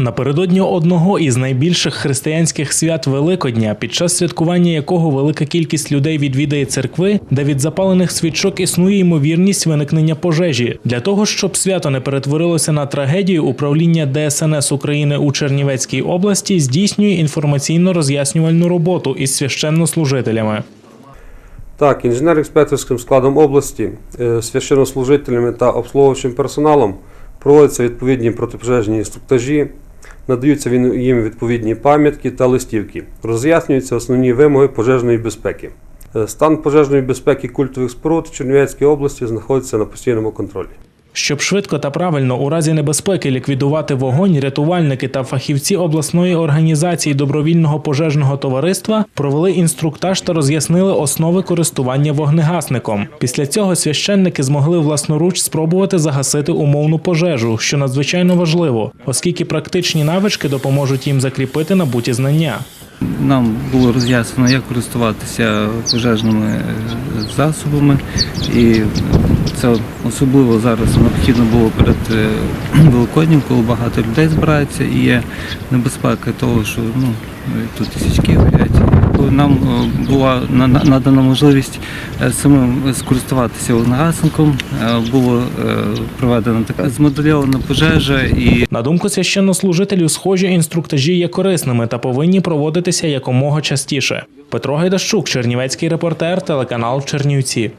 Напередодні одного із найбільших християнських свят Великодня, під час святкування якого велика кількість людей відвідає церкви, де від запалених свічок існує ймовірність виникнення пожежі. Для того щоб свято не перетворилося на трагедію, управління ДСНС України у Чернівецькій області здійснює інформаційно-роз'яснювальну роботу із священнослужителями. Так, інженер-експертівським складом області, е, священнослужителями та обслуговуючим персоналом проводяться відповідні протипожежні інструктажі, надаються їм відповідні пам'ятки та листівки, роз'яснюються основні вимоги пожежної безпеки. Е, Стан пожежної безпеки культових споруд в Чернівецькій області знаходиться на постійному контролі. Щоб швидко та правильно у разі небезпеки ліквідувати вогонь, рятувальники та фахівці обласної організації добровільного пожежного товариства провели інструктаж та роз'яснили основи користування вогнегасником. Після цього священники змогли власноруч спробувати загасити умовну пожежу, що надзвичайно важливо, оскільки практичні навички допоможуть їм закріпити набуті знання. Нам було роз'яснено, як користуватися пожежними е, засобами, і це особливо зараз необхідно було перед е, Великоднім, коли багато людей збирається і є небезпека того, що ну, тут тисячки горять. Нам е, була на- на- надана можливість е, самим скористуватися вогнегасником, е, було е, проведена така змодельована пожежа і На думку священнослужителів, схожі інструктажі є корисними та повинні проводитися якомога частіше. Петро Гайдащук, Чернівецький репортер, телеканал Чернівці.